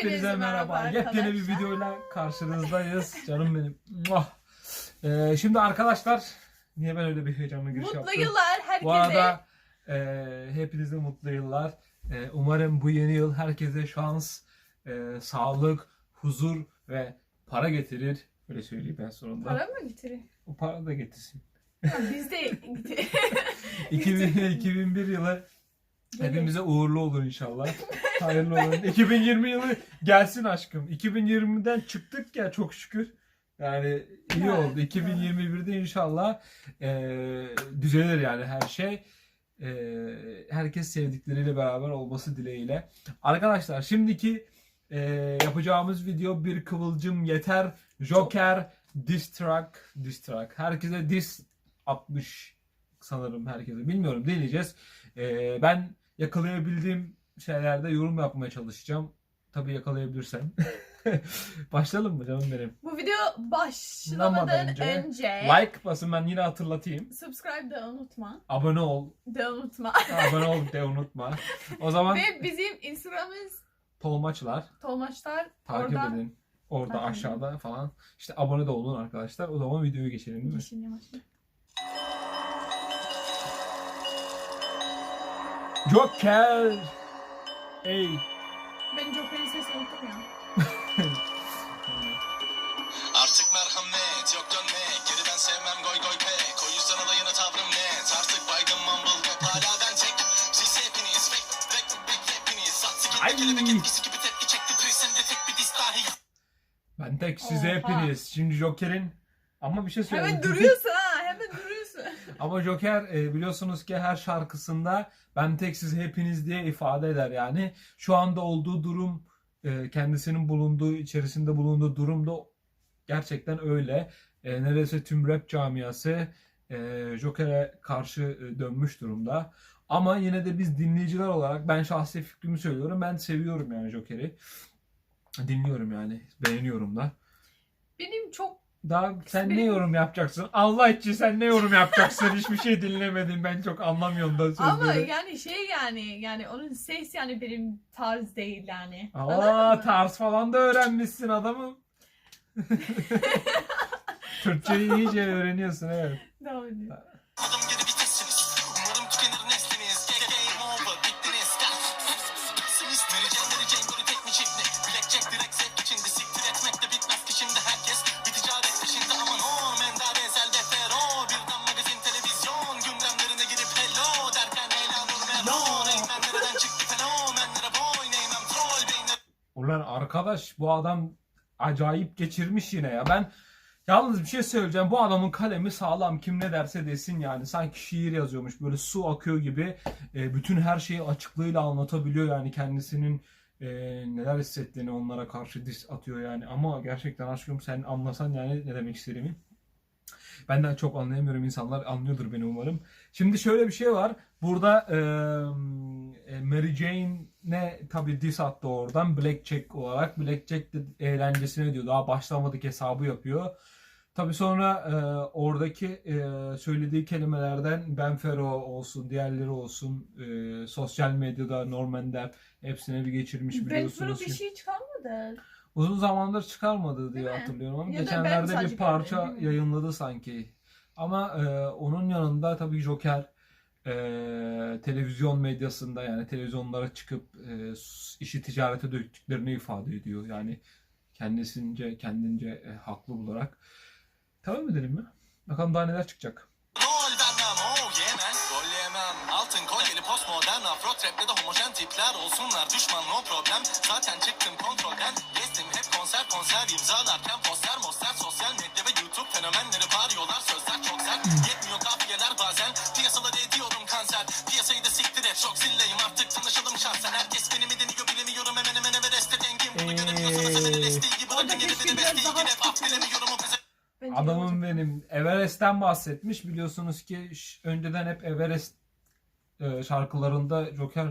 Hepinize merhaba. Yepyeni bir videoyla karşınızdayız. Canım benim. Muah. Ee, şimdi arkadaşlar niye ben öyle bir heyecanlı giriş Mutlu yaptım? yıllar herkese. Bu arada e, hepinize mutlu yıllar. E, umarım bu yeni yıl herkese şans, e, sağlık, huzur ve para getirir. Öyle söyleyeyim ben sonunda. Para mı getirir? O para da getirsin. Ha, biz de getirir. 2000, 2001 yılı hepimize uğurlu olur inşallah. Hayırlı olsun. 2020 yılı gelsin aşkım. 2020'den çıktık ya çok şükür. Yani iyi oldu. 2021'de inşallah e, düzelir yani her şey. E, herkes sevdikleriyle beraber olması dileğiyle. Arkadaşlar şimdiki e, yapacağımız video bir kıvılcım yeter. Joker diss track, diss track. Herkese diss atmış sanırım herkese. Bilmiyorum deneyeceğiz. E, ben yakalayabildiğim şeylerde yorum yapmaya çalışacağım. Tabii yakalayabilirsem. Başlayalım mı canım benim? Bu video başlamadan önce önce, Like basın ben yine hatırlatayım. subscribe de unutma. Abone ol. De unutma. Abone ol de unutma. O zaman Ve bizim Instagram'ımız Tolmaçlar Tolmaçlar. takip Oradan edin. Orada Takip edin. aşağıda falan. İşte abone de olun arkadaşlar. O zaman videoya geçelim değil mi? Yamaçlı. Joker! Ey! Ben Joker'in sesini unuttum ya. Artık merhamet yok dönmek Geriden sevmem goy goy pek O yüzden olayına tavrım net Artık baygın mumble rap Hala ben tek Siz hepiniz Rek rek rek hepiniz Sat Ay. sikin kelebek etkisi gibi tepki çekti Prisen de tek bir diss dahi Ben tek Oha. hepiniz. Şimdi Joker'in ama bir şey söyleyeyim. Hemen duruyorsun. Ama Joker e, biliyorsunuz ki her şarkısında ben tek siz hepiniz diye ifade eder yani. Şu anda olduğu durum e, kendisinin bulunduğu içerisinde bulunduğu durum da gerçekten öyle. E, neredeyse tüm rap camiası e, Joker'e karşı e, dönmüş durumda. Ama yine de biz dinleyiciler olarak ben şahsi fikrimi söylüyorum. Ben seviyorum yani Joker'i. Dinliyorum yani. Beğeniyorum da. Benim çok Daha sen ne yorum yapacaksın? Allah için sen ne yorum yapacaksın? Hiçbir şey dinlemedim. Ben çok anlamıyorum da sözleri. ama yani şey yani yani onun ses yani benim tarz değil yani. Anladın Aa mı? tarz falan da öğrenmişsin adamım. Türkçeyi iyice öğreniyorsun evet. Ediyor. Ulan arkadaş bu adam acayip geçirmiş yine ya. Ben yalnız bir şey söyleyeceğim. Bu adamın kalemi sağlam. Kim ne derse desin yani. Sanki şiir yazıyormuş. Böyle su akıyor gibi. E, bütün her şeyi açıklığıyla anlatabiliyor yani kendisinin e, neler hissettiğini onlara karşı diss atıyor yani. Ama gerçekten aşkım sen anlasan yani ne demek istediğimi. Benden çok anlayamıyorum. insanlar anlıyordur beni umarım. Şimdi şöyle bir şey var. Burada e, Mary Jane'e tabii diss attı oradan Blackjack olarak. Blackjack de eğlencesine diyor. Daha başlamadık hesabı yapıyor. Tabii sonra e, oradaki e, söylediği kelimelerden Ben Fero olsun, diğerleri olsun, e, sosyal medyada Normander hepsine bir geçirmiş Ben biliyorsunuz. bir şey çıkarmadı. Uzun zamandır çıkarmadı diye Değil mi? hatırlıyorum ama Ya da ben geçenlerde sadece bir parça görmedim, bilmiyorum. yayınladı sanki. Ama e, onun yanında tabii Joker e, televizyon medyasında yani televizyonlara çıkıp e, işi ticarete döktüklerini ifade ediyor. Yani kendisince kendince e, haklı bularak. Tamam edelim mi? Bakalım daha neler çıkacak. Rol vermem o yemem Gol yemem Altın kolyeli postmodern Afro trap'le de homojen tipler olsunlar Düşman no problem Zaten çıktım hep konser imzalarken Poster moster sosyal medya ve youtube Fenomenleri bağırıyorlar sözler çok sert. Yetmiyor kafiyeler bazen. Piyasaları ediyorum kanser. Piyasayı da siktir et çok zilleyim Artık. Tanışalım şahsen. Herkes beni mi deniyor bilemiyorum. Hemen hemen Everest'te dengim Bunu göremiyorsanız hemen LSD'yi bırakın Orada geri keşke beni besteyi daha Yine af dilemiyorum o bize Adamım benim. Everest'ten bahsetmiş. Biliyorsunuz ki önceden hep Everest e, şarkılarında Joker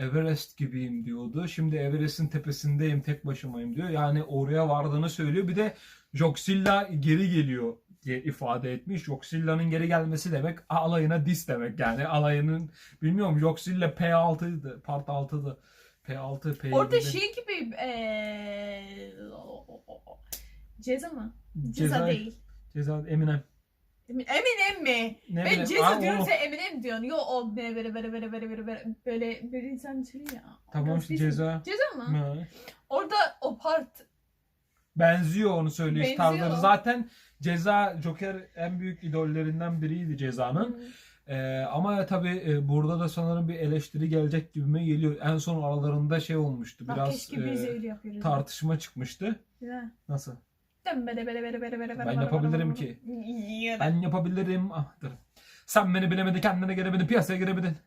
Everest gibiyim diyordu. Şimdi Everest'in tepesindeyim, tek başımayım diyor. Yani oraya vardığını söylüyor. Bir de Joxilla geri geliyor diye ifade etmiş. Joxilla'nın geri gelmesi demek alayına dis demek yani. Alayının bilmiyorum Joxilla P6'ydı, part 6'dı. P6, P7. Orada şey gibi eee ceza mı? Ceza, değil. Ceza Eminem. Emin- Eminem mi? Ne ben bileyim. ceza Aa, diyorum o. sen Eminem diyorsun. Yo o böyle böyle böyle böyle böyle böyle böyle böyle böyle insan söylüyor ya. Tamam işte bizim- ceza. Ceza mı? Ha. Orada o part Benziyor onu söyleyiş Benziyor. tarzları. Zaten Ceza Joker en büyük idollerinden biriydi Ceza'nın. Ee, ama tabii e, burada da sanırım bir eleştiri gelecek gibime geliyor. En son aralarında şey olmuştu. Bak Biraz keşke biz e, öyle yapıyoruz. tartışma çıkmıştı. Ya. Nasıl? Bere bere bere bere bere Ben yapabilirim ki. Ben yapabilirim. Ah, dur. Sen beni bilemedin, kendine gelemedin, piyasaya giremedin.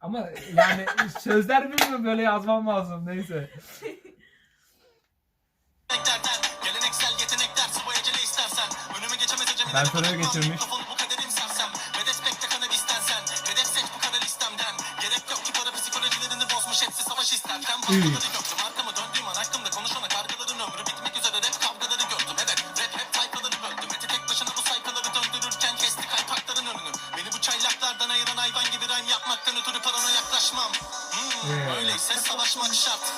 Ama yani sözler bilmiyorum böyle yazmam lazım. Neyse. Geleneksel yetenekler istersen Ben soruya geçirmiş. Bu kaderim sersem Medes bekle kanalisten sen Hedef seç bu kara listemden Gerek yok ki para psikolojilerini bozmuş hepsi savaş isterken yapmaktan ötürü parana yaklaşmam. Hmm. Öyleyse savaşmak şart.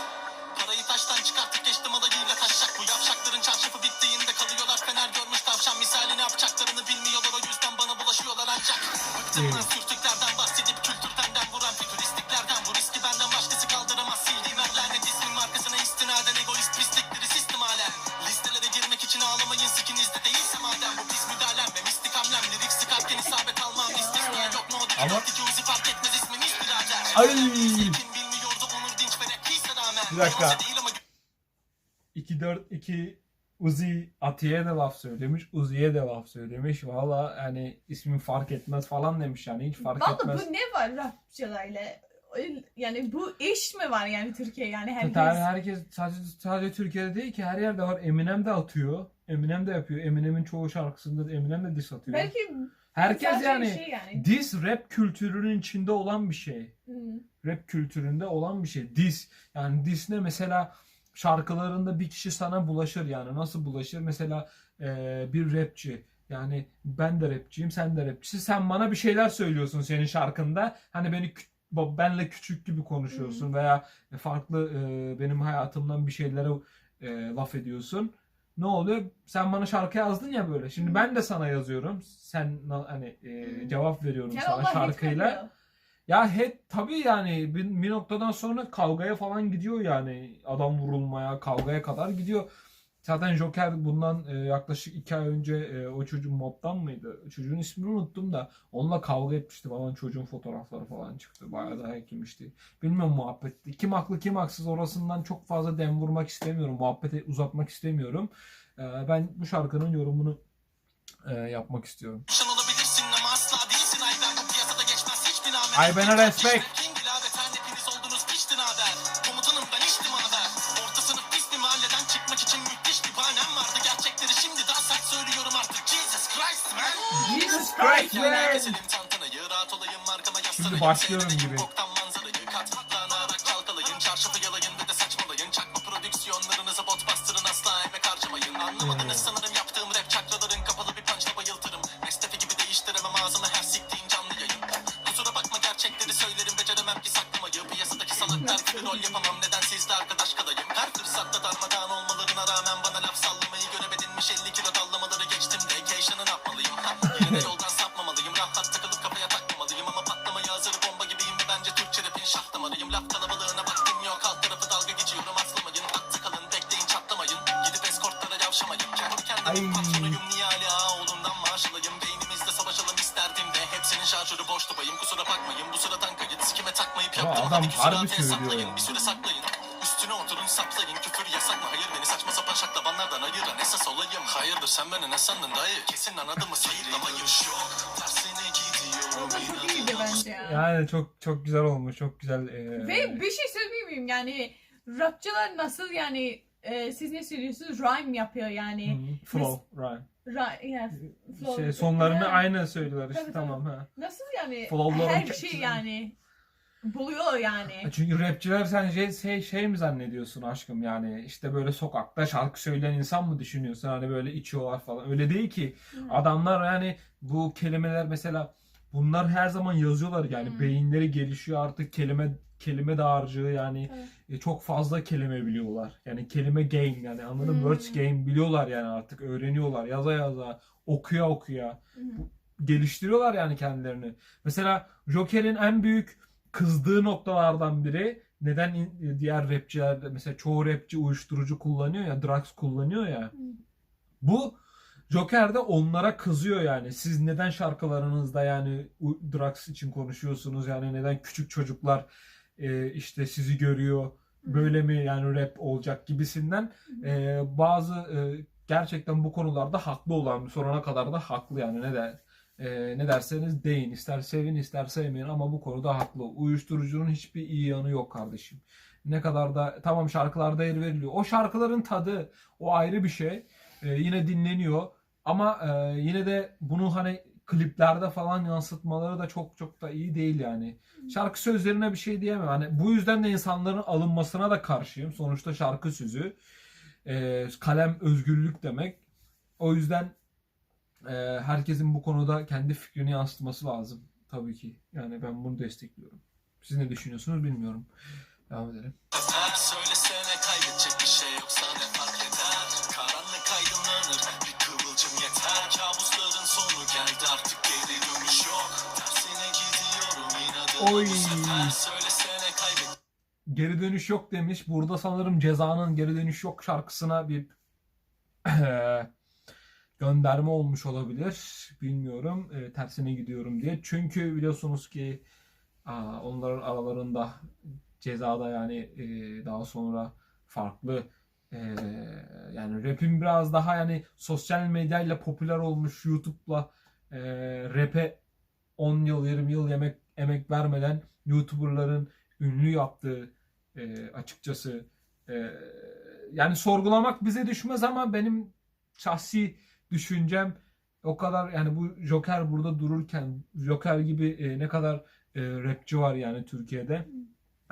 Parayı taştan çıkartıp geçtim alayıyla taşacak. Bu yavşakların çarşafı bittiğinde kalıyorlar. Fener görmüş tavşan misali ne yapacaklarını bilmiyorlar. O yüzden bana bulaşıyorlar ancak. Bıktım lan sürtüklerden bahsedip kültürden vuran Fütüristiklerden. Bu riski benden başkası kaldıramaz. Sildiğim her lanet ismin markasına istinaden Egoist pislikleri sistem halen. Listelere girmek için ağlamayın sikinizde değilse madem. Bu pis müdahalem ve mistik hamlem. Lirik sıkarken isabet almam. İstisna yok No dikkat Ay. Bir dakika. Kimse değil ama 2-4-2 Uzi Atiye de laf söylemiş. Uzi'ye de laf söylemiş. Valla yani ismin fark etmez falan demiş yani. Hiç fark Valla etmez. bu ne var rapçılarla? Yani bu iş mi var yani Türkiye yani herkes? Tabii herkes sadece, sadece Türkiye'de değil ki her yerde var. Eminem de atıyor. Eminem de yapıyor. Eminem'in çoğu şarkısında da Eminem de diss atıyor. Belki Herkes yani şey yani. diss rap kültürünün içinde olan bir şey. Hmm. Rap kültüründe olan bir şey. Diss. Yani diss ne mesela şarkılarında bir kişi sana bulaşır yani. Nasıl bulaşır? Mesela eee, bir rapçi. Yani ben de rapçiyim, sen de rapçisin. Sen bana bir şeyler söylüyorsun senin şarkında. Hani beni benle küçük gibi konuşuyorsun veya farklı eee, benim hayatımdan bir şeylere eee, laf ediyorsun. Ne oluyor? Sen bana şarkı yazdın ya böyle. Şimdi ben de sana yazıyorum. Sen hani cevap veriyorum Yani sana Allah şarkıyla. Ya hep tabii yani bir, bir noktadan sonra kavgaya falan gidiyor yani. Adam vurulmaya, kavgaya kadar gidiyor. Zaten Joker bundan e, yaklaşık iki ay önce e, o çocuğun mobdan mıydı? Çocuğun ismini unuttum da onunla kavga etmişti falan. Çocuğun fotoğrafları falan çıktı. Bayağı da hekimmişti. Bilmiyorum muhabbeti. Kim haklı kim haksız orasından çok fazla dem vurmak istemiyorum. Muhabbeti uzatmak istemiyorum. E, ben bu şarkının yorumunu e, yapmak istiyorum. Ay bana respect. Şimdi başlıyorum gibi. Ay. patronuyum niye hala ağolundan maaş alayım Beynimizde savaşalım isterdim de Hepsinin şarjörü boş bayım Kusura bakmayın bu sıradan kayıt Sikime takmayıp Ama yaptım adam Hadi harbi ataya söylüyor saplayın ya. Bir süre saklayın Üstüne oturun saplayın Küfür yasak mı? Hayır beni saçma sapan şaklabanlardan ayıran esas olayım Hayırdır sen beni ne sandın dayı? Kesin anladın mı? Sayıklamayın yok Tersine gidiyorum O da çok iyiydi bence ya. Yani çok çok güzel olmuş. Çok güzel. e, Ve bir şey söyleyeyim miyim yani rapçılar nasıl yani e, siz ne söylüyorsunuz rhyme yapıyor yani. Hı, Flow, rhyme. Ra- yeah, flow. Şey, sonlarını Ha, aynı söylüyorlar işte Tabii, tamam ha. Nasıl yani Flow'ların her şey yani buluyor yani. Çünkü rapçiler sen şey, şey, şey mi zannediyorsun aşkım yani işte böyle sokakta şarkı söyleyen insan mı düşünüyorsun hani böyle içiyorlar falan öyle değil ki Hı. adamlar yani bu kelimeler mesela bunlar her zaman yazıyorlar yani Hı. beyinleri gelişiyor artık kelime kelime dağarcığı yani Evet. e, çok fazla kelime biliyorlar. Yani kelime game yani anladın mı? Hmm. Words game biliyorlar yani artık öğreniyorlar yaza yaza okuya okuya hı. geliştiriyorlar yani kendilerini. Mesela Joker'in en büyük kızdığı noktalardan biri neden in- diğer rapçiler de- mesela çoğu rapçi uyuşturucu kullanıyor ya, drugs kullanıyor ya. Bu Joker de onlara kızıyor yani. Siz neden şarkılarınızda yani drugs için konuşuyorsunuz? Yani neden küçük çocuklar e, işte sizi görüyor? Böyle mi yani rap olacak gibisinden e, bazı e, gerçekten bu konularda haklı olan sonuna kadar da haklı yani ne der e, ne derseniz deyin ister sevin ister sevmeyin ama bu konuda haklı. Uyuşturucunun hiçbir iyi yanı yok kardeşim. Ne kadar da tamam şarkılarda yer veriliyor. O şarkıların tadı o ayrı bir şey. E, yine dinleniyor ama e, yine de bunu hani kliplerde falan yansıtmaları da çok çok da iyi değil yani. Şarkı sözlerine bir şey diyemem. Hani bu yüzden de insanların alınmasına da karşıyım. Sonuçta şarkı sözü e, kalem özgürlük demek. O yüzden e, herkesin bu konuda kendi fikrini yansıtması lazım. Tabii ki. Yani ben bunu destekliyorum. Siz ne düşünüyorsunuz bilmiyorum. Devam edelim. Geldi artık geri dönüş yok Tersine gidiyorum inadına Oy. bu sefer Söylesene kaybedecek Geri dönüş yok demiş. Burada sanırım Ceza'nın Geri Dönüş Yok şarkısına bir gönderme olmuş olabilir. Bilmiyorum. E, tersine gidiyorum diye. Çünkü biliyorsunuz ki aa, onların aralarında Ceza'da yani e, daha sonra farklı e, yani rap'in biraz daha yani sosyal medyayla popüler olmuş YouTube'la e, rap'e 10 yıl 20 yıl yemek emek vermeden YouTuber'ların ünlü yaptığı e, açıkçası e, yani sorgulamak bize düşmez ama benim şahsi düşüncem o kadar yani bu Joker burada dururken Joker gibi e, ne kadar e, rapçi var yani Türkiye'de.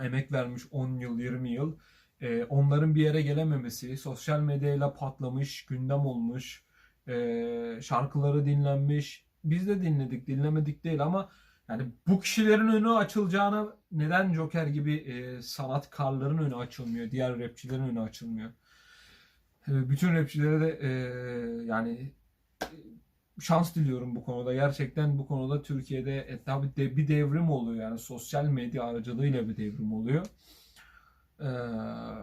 Emek vermiş 10 yıl 20 yıl. E, onların bir yere gelememesi sosyal medyayla patlamış gündem olmuş e, şarkıları dinlenmiş biz de dinledik dinlemedik değil ama yani bu kişilerin önü açılacağını neden Joker gibi e, sanatkarların önü açılmıyor diğer rapçilerin önü açılmıyor E, bütün rapçilere de e, yani e, şans diliyorum bu konuda. Gerçekten bu konuda Türkiye'de e, tabii de bir devrim oluyor yani sosyal medya aracılığıyla bir devrim oluyor. Ee,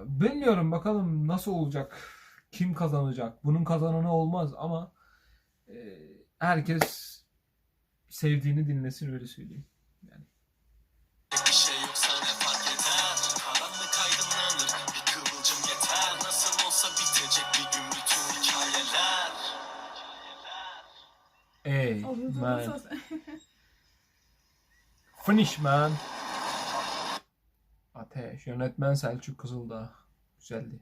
bilmiyorum bakalım nasıl olacak, kim kazanacak. Bunun kazananı olmaz ama e, herkes sevdiğini dinlesin öyle söyleyeyim. Yani. bir şey yoksa ne fark eder Karanlık aydınlanır bir kıvılcım yeter Nasıl olsa bitecek bir gün bütün hikayeler Ey Olur, olur, man, finish man. Ateş, yönetmen Selçuk Kızıldağ. Güzeldi.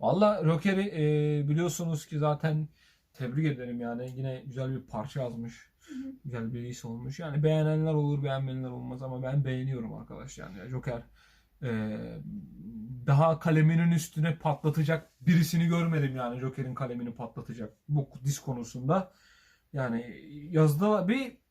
Valla Rocker'i e, biliyorsunuz ki zaten tebrik ederim yani. Yine güzel bir parça yazmış. Güzel bir iş olmuş. Yani beğenenler olur, beğenmeyenler olmaz ama ben beğeniyorum arkadaş yani. Ya Joker e, daha kaleminin üstüne patlatacak birisini görmedim yani Joker'in kalemini patlatacak bu diz konusunda. Yani yazdı bir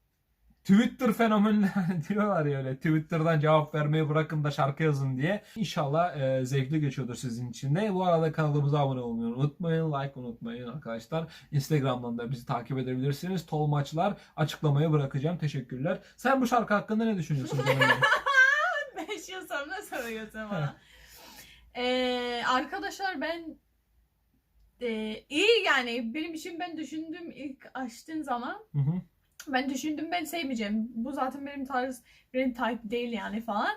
Twitter fenomeni diyorlar ya öyle. Twitter'dan cevap vermeyi bırakın da şarkı yazın diye. İnşallah e, zevkli geçiyordur sizin için de. Bu arada kanalımıza abone olmayı unutmayın. Like unutmayın arkadaşlar. Instagram'dan da bizi takip edebilirsiniz. Tolmaçlar açıklamaya bırakacağım. Teşekkürler. Sen bu şarkı hakkında ne düşünüyorsun? canım benim? Beş yıl sonra soruyorsun bana. Ee, arkadaşlar ben e, iyi yani benim için ben düşündüm ilk açtığın zaman Hı hı. Ben düşündüm ben sevmeyeceğim. Bu zaten benim tarz benim type değil yani falan.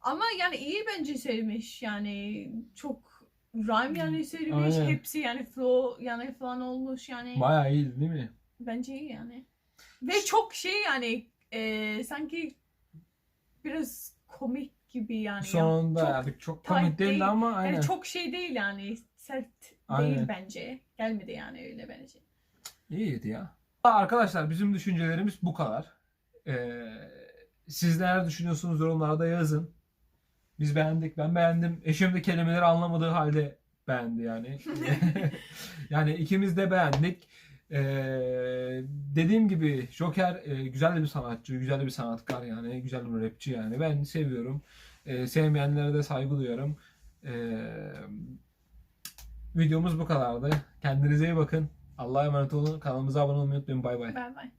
Ama yani iyi bence sevmiş yani çok rhyme yani sevmiş Aynen. hepsi yani flow yani falan olmuş yani Bayağı iyiydi değil mi? bence iyi yani. Ve çok şey yani e, sanki biraz komik gibi yani. Sonunda çok, yani çok komik değildi değil. ama aynen. yani çok şey değil yani sert Aynen. değil bence. Gelmedi yani öyle bence. İyiydi ya. Arkadaşlar bizim düşüncelerimiz bu kadar. Ee, siz neler düşünüyorsunuz yorumlarda yazın. Biz beğendik. Ben beğendim. Eşim de kelimeleri anlamadığı halde beğendi yani. yani ikimiz de beğendik. Ee, dediğim gibi Joker e, güzel bir sanatçı, güzel bir sanatkar yani. Güzel bir rapçi yani. Ben seviyorum. E, sevmeyenlere de saygı duyuyorum. E, videomuz bu kadardı. Kendinize iyi bakın. Allah'a emanet olun. Kanalımıza abone olmayı unutmayın. Bay bay. Bay bay.